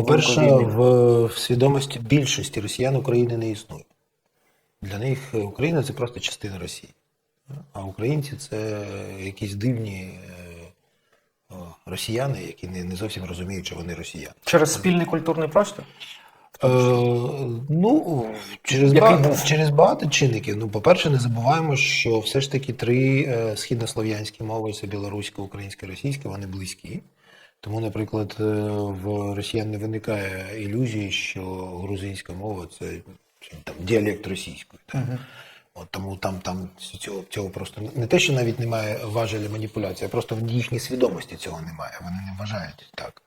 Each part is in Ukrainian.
По-перше, в, в свідомості більшості росіян України не існує. Для них е, Україна це просто частина Росії. А українці це якісь дивні е, росіяни, які не, не зовсім розуміють, що вони росіяни. Через спільний культурний простір? Е, ну, через, Який ба- через багато чинників. Ну, по-перше, не забуваємо, що все ж таки три е, східнослов'янські мови це білоруська, українська, російська, вони близькі. Тому, наприклад, е, в росіян не виникає ілюзії, що грузинська мова це там діалект російської. Так? От тому там, там цього, цього просто не те, що навіть немає важелі маніпуляції, а просто в їхній свідомості цього немає. Вони не вважають так.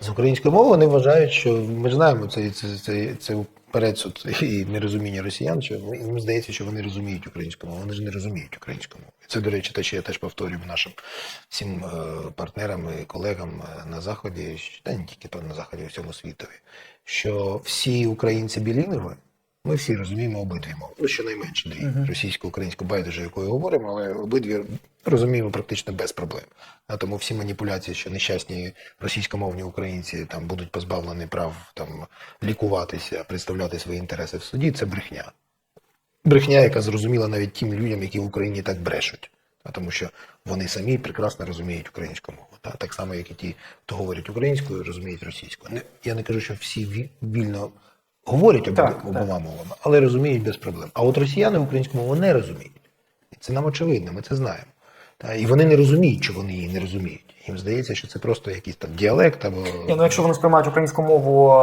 З української мови вони вважають, що ми знаємо це, це, це, це передсуд і нерозуміння росіян, що їм здається, що вони розуміють українську мову. Вони ж не розуміють українську мову. Це, до речі, те, що я теж повторюю нашим всім е, партнерам і колегам е, на Заході, та не тільки на Заході, а всьому світові, що всі українці білінгви, ми всі розуміємо обидві мови. Ну, щонайменше дві. Російську, українську, байдуже, якою говоримо, але обидві розуміємо практично без проблем. А тому всі маніпуляції, що нещасні російськомовні українці там будуть позбавлені прав там лікуватися, представляти свої інтереси в суді, це брехня. Брехня, яка зрозуміла навіть тим людям, які в Україні так брешуть. А тому що вони самі прекрасно розуміють українську мову. Та? Так само, як і ті, хто говорить українською, розуміють російською. Не, я не кажу, що всі вільно говорять обома, мовами, але розуміють без проблем. А от росіяни українську мову не розуміють. І це нам очевидно, ми це знаємо. Та? І вони не розуміють, що вони її не розуміють. Їм здається, що це просто якийсь там діалект або. Ні, ну якщо вони сприймають українську мову,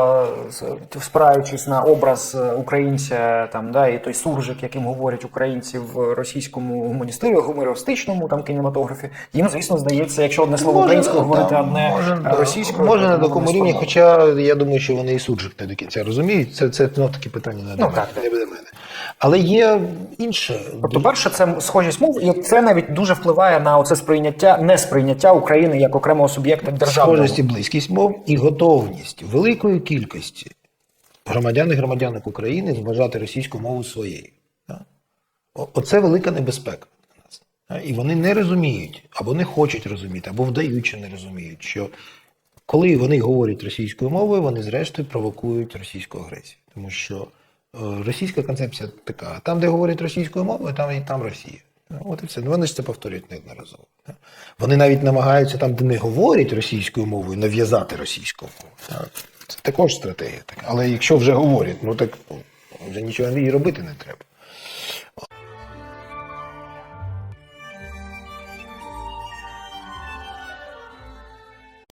спираючись на образ е, українця, там да, і той суржик, яким говорять українці в російському гуманістирі, гумористичному там кінематографі, їм звісно здається, якщо одне слово українською говорити, та, одне російською, Може на такому рівні, хоча я думаю, що вони і суджик не до кінця розуміють. Це, це знов таки питання не до Ну, не до мене. Але є інше. Тобто, перше, це схожість мов, і це навіть дуже впливає на оце сприйняття, несприйняття України як окремого суб'єкта державного. Схожість і близькість мов і готовність великої кількості громадян і громадянок України зважати російську мову своєю. Оце велика небезпека для нас. І вони не розуміють, або не хочуть розуміти, або вдають, що не розуміють, що коли вони говорять російською мовою, вони зрештою провокують російську агресію. Тому що російська концепція така: там, де говорять російською мовою, там і там Росія. От і все. Ну, вони ж це повторюють неодноразово. Вони навіть намагаються там, де не говорять російською мовою, нав'язати російську мову. Це також стратегія. така. Але якщо вже говорять, ну так ну, вже нічого і робити не треба.